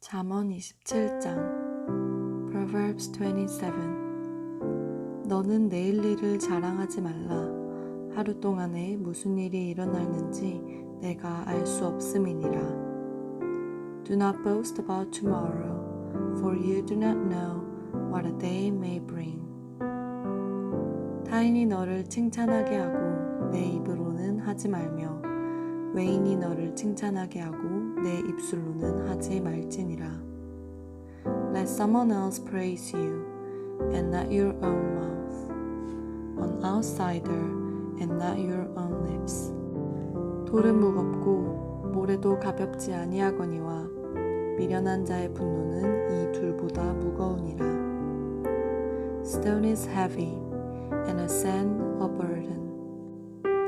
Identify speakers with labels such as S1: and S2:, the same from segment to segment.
S1: 잠언 27장 Proverbs 27 너는 내일 일을 자랑하지 말라 하루 동안에 무슨 일이 일어날는지 내가 알 수 없음이니라 Do not boast about tomorrow for you do not know what a day may bring 타인이 너를 칭찬하게 하고 내 입으로는 하지 말며 외인이 너를 칭찬하게 하고 내 입술로는 하지 말지니라. Let someone else praise you, and not your own mouth, an outsider, and not your own lips. 돌은 무겁고 모래도 가볍지 아니하거니와 미련한 자의 분노는 이 둘보다 무거우니라. Stone is heavy, and a sand a burden.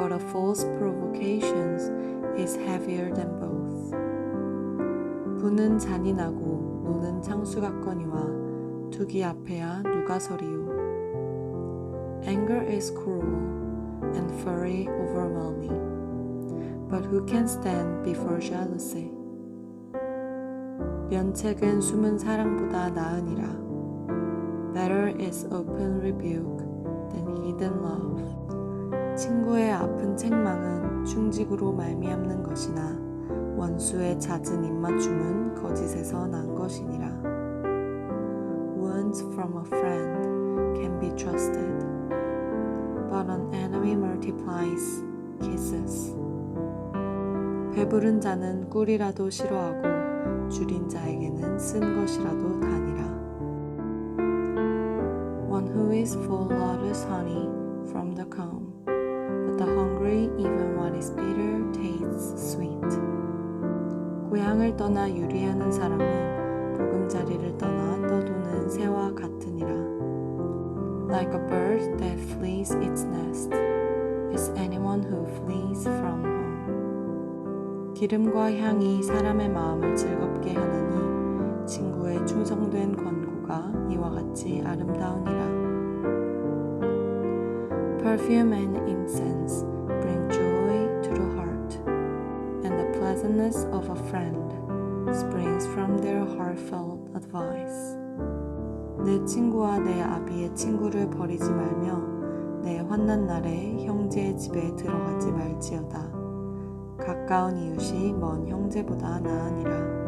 S1: but a false provocation is heavier than both. 부는 잔인하고 노는 창수 같거니와 두기 앞에야 누가 서리요. Anger is cruel and fury overwhelming, but who can stand before jealousy? 면책은 숨은 사랑보다 나으니라. Better is open rebuke than hidden love. 친구의 아픈 책망은 충직으로 말미암는 것이나 원수의 잦은 입맞춤은 거짓에서 난 것이니라. Wounds from a friend can be trusted, but an enemy multiplies kisses. 배부른 자는 꿀이라도 싫어하고 줄인 자에게는 쓴 것이라도 다니라. One who is full loves honey from the comb. The hungry, even what is bitter tastes sweet. 고향을 떠나 유리하는 사람은 보금자리를 떠나 떠도는 새와 같으니라. Like a bird that flees its nest is anyone who flees from home. 기름과 향이 사람의 마음을 즐겁게 하느니 친구의 충성된 권고가 이와 같이 아름다우니라. Perfume and incense bring joy to the heart, and the pleasantness of a friend springs from their heartfelt advice. 내 친구와 내 아비의 친구를 버리지 말며 내 환난 날에 형제의 집에 들어가지 말지어다. 가까운 이웃이 먼 형제보다 나으니라.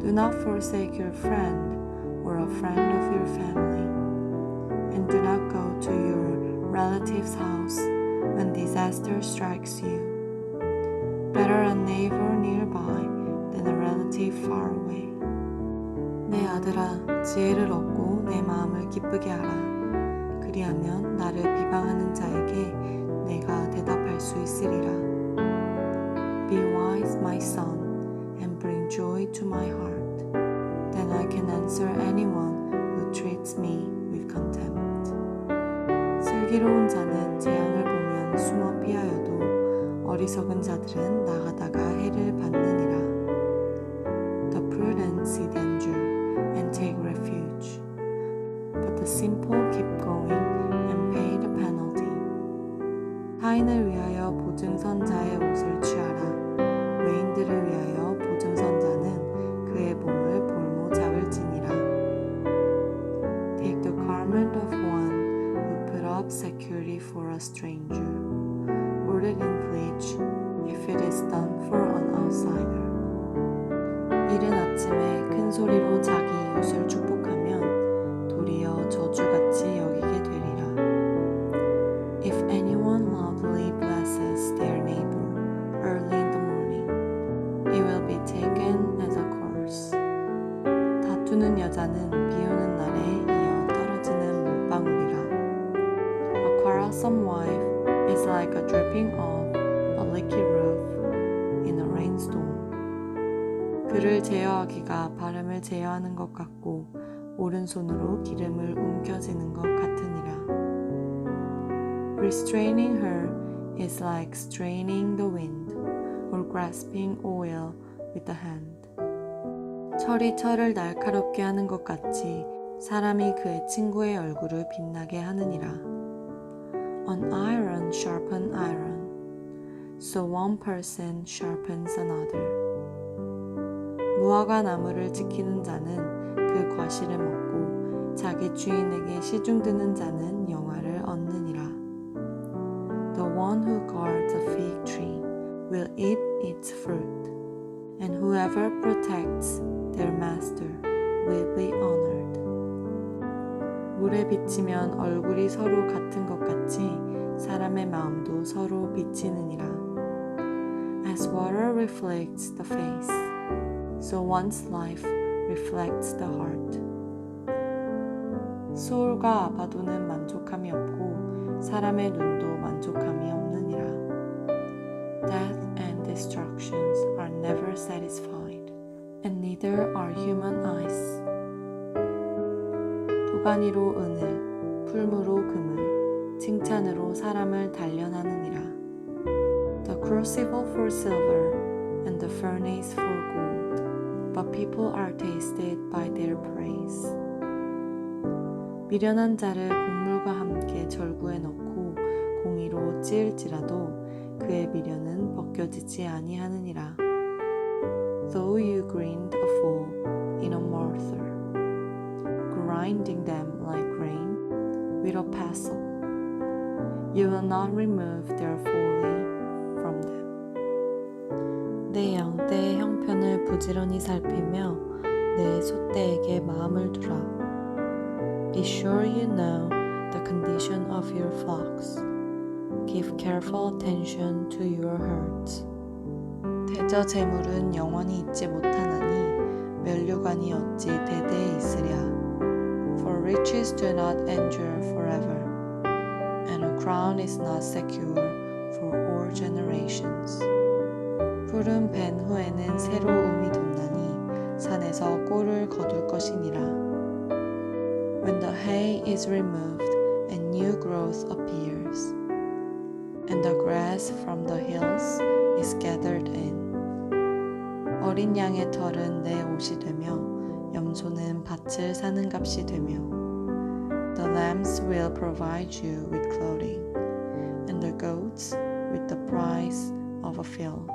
S1: Do not forsake your friend or a friend of your family. and do not go to your relative's house when disaster strikes you. Better a neighbor nearby than a relative far away. 내 아들아, 지혜를 얻고 내 마음을 기쁘게 하라. 그리하면 나를 비방하는 자에게 내가 대답할 수 있으리라. Be wise, my son, and bring joy to my heart. Then I can answer anyone who treats me with contempt. 슬기로운 자는 재앙을 보면 숨어 피하여도 어리석은 자들은 나가다가 해를 받느니라. The prudent see danger and take refuge, but the simple keep going and pay the penalty. 타인을 위하여 보증선자의 who put up security for a stranger, or it in pledge if it is done for an outsider. 이른 아침에 큰 소리로 자기 이웃을 축 그를 제어하기가 바람을 제어하는 것 같고 오른손으로 기름을 움켜쥐는 것 같으니라. Restraining her is like straining the wind or grasping oil with the hand. 철이 철을 날카롭게 하는 것 같이 사람이 그의 친구의 얼굴을 빛나게 하느니라. An iron sharpen iron, so one person sharpens another. 무화과 나무를 지키는 자는 그 과실을 먹고 자기 주인에게 시중드는 자는 영화를 얻느니라. The one who guards a fig tree will eat its fruit, and whoever protects their master will be honored. 물에 비치면 얼굴이 서로 같은 것 같이 사람의 마음도 서로 비치느니라. As water reflects the face, so one's life reflects the heart. 소울과 아바도는 만족함이 없고 사람의 눈도 만족함이 없느니라. Death and destructions are never satisfied, and neither are human eyes. 도가니로 은을, 풀무로 금을, 칭찬으로 사람을 단련하느니라. The crucible for silver and the furnace for gold, But people are tasted by their praise. 미련한 자를 곡물과 함께 절구에 넣고 공의로 찌을지라도 그의 미련은 벗겨지지 아니하느니라. Though you grind a fool in a mortar, grinding them like grain with a pestle, you will not remove their folly from them. 내 양떼의 형편을 부지런히 살피며 내 소떼에게 마음을 두라. Be sure you know the condition of your flocks. Give careful attention to your herds. 대저 재물은 영원히 있지 못하나니 면류관이 어찌 대대에 있으랴. For riches do not endure forever, and a crown is not secure for all generations. 푸른 벤 후에는 새로움이 돋나니 산에서 꼴을 거둘 것이니라. When the hay is removed and new growth appears, and the grass from the hills is gathered in. 어린 양의 털은 내 옷이 되며 염소는 밭을 사는 값이 되며 The lambs will provide you with clothing, and the goats with the price of a field.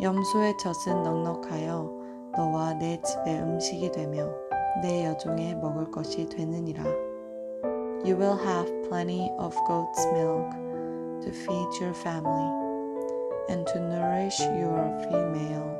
S1: 염소의 젖은 넉넉하여 너와 내 집의 음식이 되며 내 여종의 먹을 것이 되느니라. You will have plenty of goat's milk to feed your family and to nourish your female